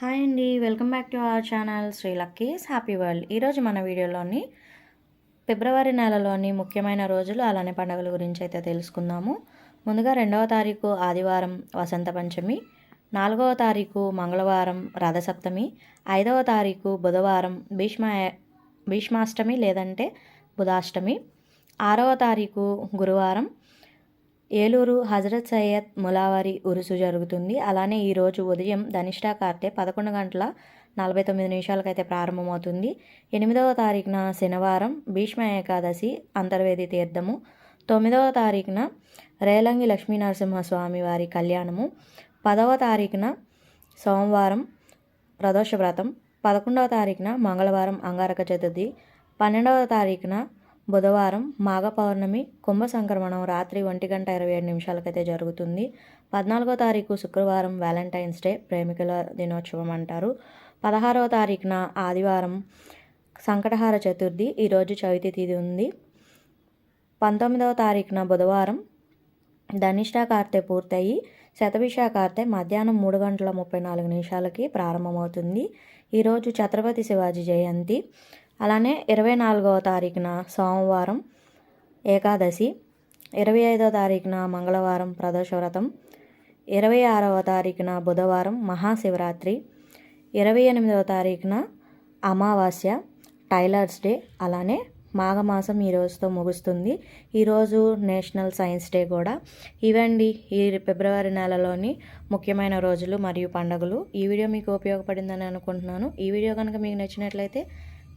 Hi అండి welcome back to our channel Shri Lucky's. Happy world. ఈరోజు మన వీడియోలోని ఫిబ్రవరి నెలలోని ముఖ్యమైన రోజులు అలానే పండుగల గురించి అయితే తెలుసుకుందాము. ముందుగా రెండవ తారీఖు ఆదివారం వసంత పంచమి నాలుగవ తారీఖు మంగళవారం రథసప్తమి ఐదవ తారీఖు బుధవారం భీష్మ భీష్మాష్టమి లేదంటే బుధాష్టమి ఆరవ తారీఖు గురువారం ఏలూరు హజరత్ సయ్యద్ ములావరి ఉరుసు జరుగుతుంది. అలానే ఈరోజు ఉదయం ధనిష్టా కార్తె పదకొండు గంటల నలభై తొమ్మిది నిమిషాలకైతే ప్రారంభమవుతుంది. ఎనిమిదవ తారీఖున శనివారం భీష్మ ఏకాదశి అంతర్వేది తీర్థము. తొమ్మిదవ తారీఖున రేలంగి లక్ష్మీనరసింహస్వామి వారి కళ్యాణము. పదవ తారీఖున సోమవారం ప్రదోష వ్రతం పదకొండవ తారీఖున మంగళవారం అంగారక చతుర్థి. పన్నెండవ తారీఖున బుధవారం మాఘ పౌర్ణమి కుంభ సంక్రమణం రాత్రి ఒంటి గంట ఇరవై ఏడు నిమిషాలకైతే జరుగుతుంది. పద్నాలుగో తారీఖు శుక్రవారం వ్యాలంటైన్స్ డే ప్రేమికుల దినోత్సవం అంటారు. పదహారవ తారీఖున ఆదివారం సంకటహార చతుర్థి ఈరోజు చవితి తిథి ఉంది. పంతొమ్మిదవ తారీఖున బుధవారం ధనిష్టా కార్తె పూర్తయి శతభిష కార్తె మధ్యాహ్నం మూడు గంటల ముప్పై నాలుగు నిమిషాలకి ప్రారంభమవుతుంది. ఈరోజు ఛత్రపతి శివాజీ జయంతి. అలానే ఇరవై నాలుగవ తారీఖున సోమవారం ఏకాదశి ఇరవై ఐదవ తారీఖున మంగళవారం ప్రదోషవ్రతం ఇరవై ఆరవ తారీఖున బుధవారం మహాశివరాత్రి ఇరవై ఎనిమిదవ తారీఖున అమావాస్య టైలర్స్ డే అలానే మాఘమాసం ఈ రోజుతో ముగుస్తుంది. ఈరోజు నేషనల్ సైన్స్ డే కూడా. ఇవండి ఈ ఫిబ్రవరి నెలలోని ముఖ్యమైన రోజులు మరియు పండుగలు. ఈ వీడియో మీకు ఉపయోగపడిందని అనుకుంటున్నాను. ఈ వీడియో కనుక మీకు నచ్చినట్లయితే